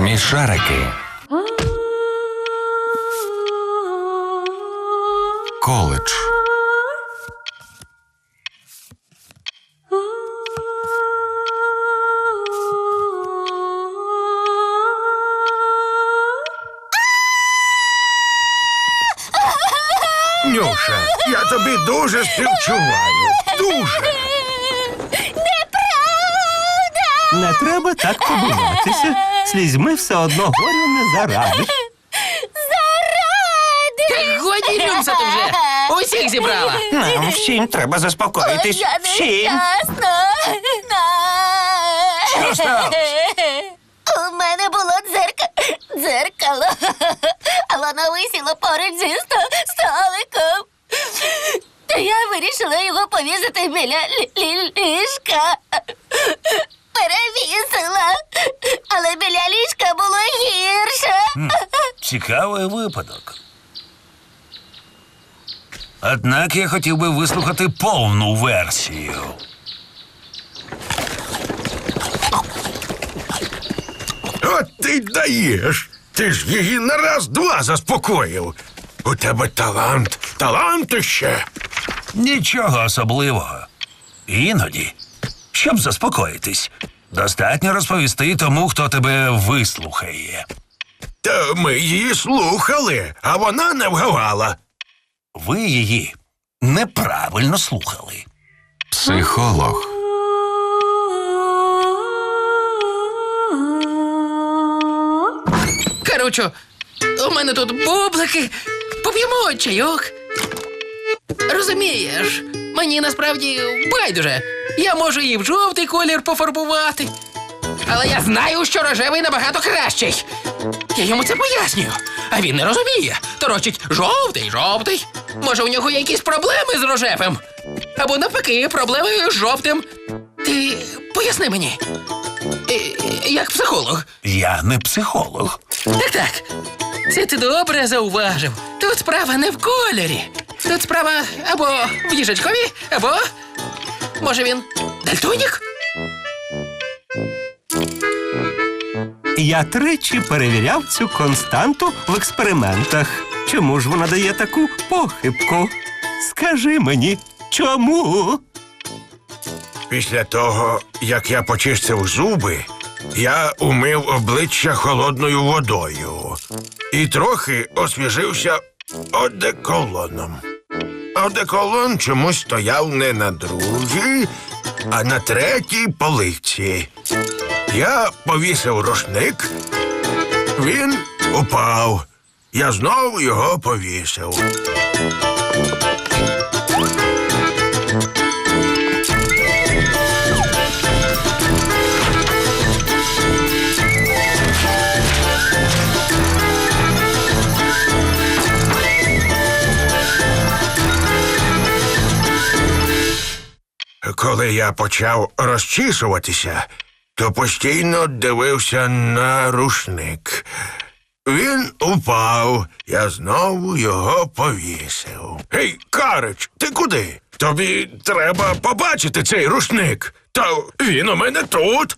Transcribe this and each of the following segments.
Смішарики. Коледж. Нюша, я тобі дуже співчуваю. Дуже. Не треба так побиватися. Слізьми все одно горю не зарадиш. Та годі рюмсати вже! Усіх зібрала! Нам всім треба заспокоїтись. Всім. Що сталося? У мене було дзерка... дзеркало. А воно висіло поруч зі сто... столиком. Та я вирішила його повісити біля лі- лі- ліжка. Перевісила. Але біля ліжка було гірше. Цікавий випадок. Однак я хотів би вислухати повну версію. От ти й даєш. Ти ж її на раз-два заспокоїв. У тебе талант, талант ще. Нічого особливого. Іноді, щоб заспокоїтись, достатньо розповісти тому, хто тебе вислухає. Та ми її слухали, а вона не вгавала. Ви її неправильно слухали. Психолог. Короче, у мене тут бублики. Поп'ємо чайок. Розумієш, мені насправді байдуже. Я можу і в жовтий колір пофарбувати. Але я знаю, що рожевий набагато кращий. Я йому це пояснюю, а він не розуміє. Торочить жовтий, жовтий. Може, у нього є якісь проблеми з рожевим? Або навпаки, проблеми з жовтим. Ти поясни мені. Е, Як психолог. Я не психолог. Так, так. Це ти добре зауважив. Тут справа не в кольорі. Тут справа або в їжачкові, або. Може він дальтонік? Я тричі перевіряв цю константу в експериментах. Чому ж вона дає таку похибку? Скажи мені, чому? Після того, як я почистив зуби, я умив обличчя холодною водою і трохи освіжився одеколоном. Одеколон чомусь стояв не на другій, а на третій полиці. Я повісив рушник, він упав. Я знову його повісив. Коли я почав розчісуватися, то постійно дивився на рушник. Він упав, я знову його повісив. Гей, Карич, ти куди? Тобі треба побачити цей рушник. Та він у мене тут.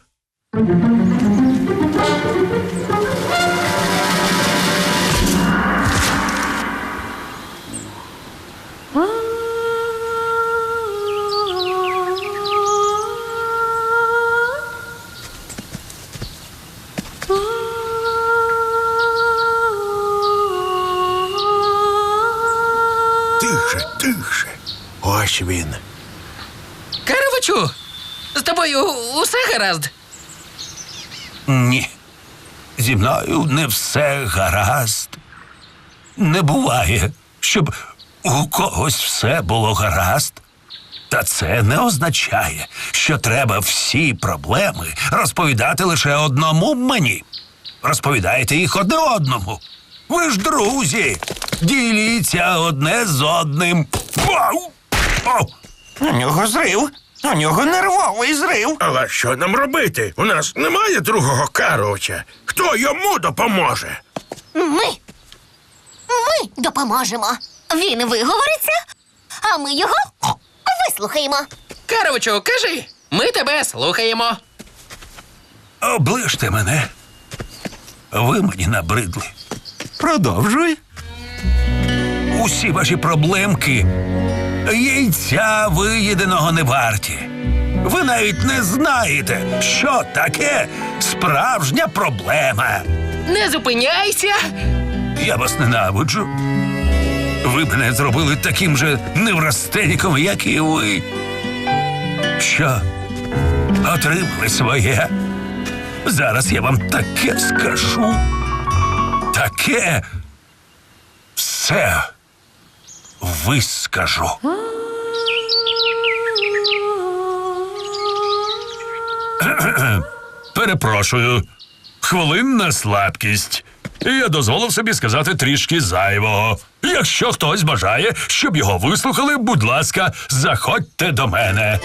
Ось він. Каровичу, з тобою усе гаразд. Ні. Зі мною не все гаразд. Не буває, щоб у когось все було гаразд. Та це не означає, що треба всі проблеми розповідати лише одному мені. Розповідайте їх одне одному. Ви ж друзі. Діліться одне з одним. Вау! О! У нього зрив. У нього нервовий зрив. Але що нам робити? У нас немає другого Каровича. Хто йому допоможе? Ми. Ми допоможемо. Він виговориться, а ми його вислухаємо. Каровичу, кажи, ми тебе слухаємо. Оближте мене. Ви мені набридли. Продовжуй. Усі ваші проблемки яйця виїденого не варті. Ви навіть не знаєте, що таке справжня проблема. Не зупиняйся. Я вас ненавиджу. Ви мене зробили таким же неврастеніком, як і ви. Що? Отримали своє. Зараз я вам таке скажу. Таке все вискажу. Перепрошую, хвилинна слабкість. І я дозволив собі сказати трішки зайвого. Якщо хтось бажає, щоб його вислухали, будь ласка, заходьте до мене.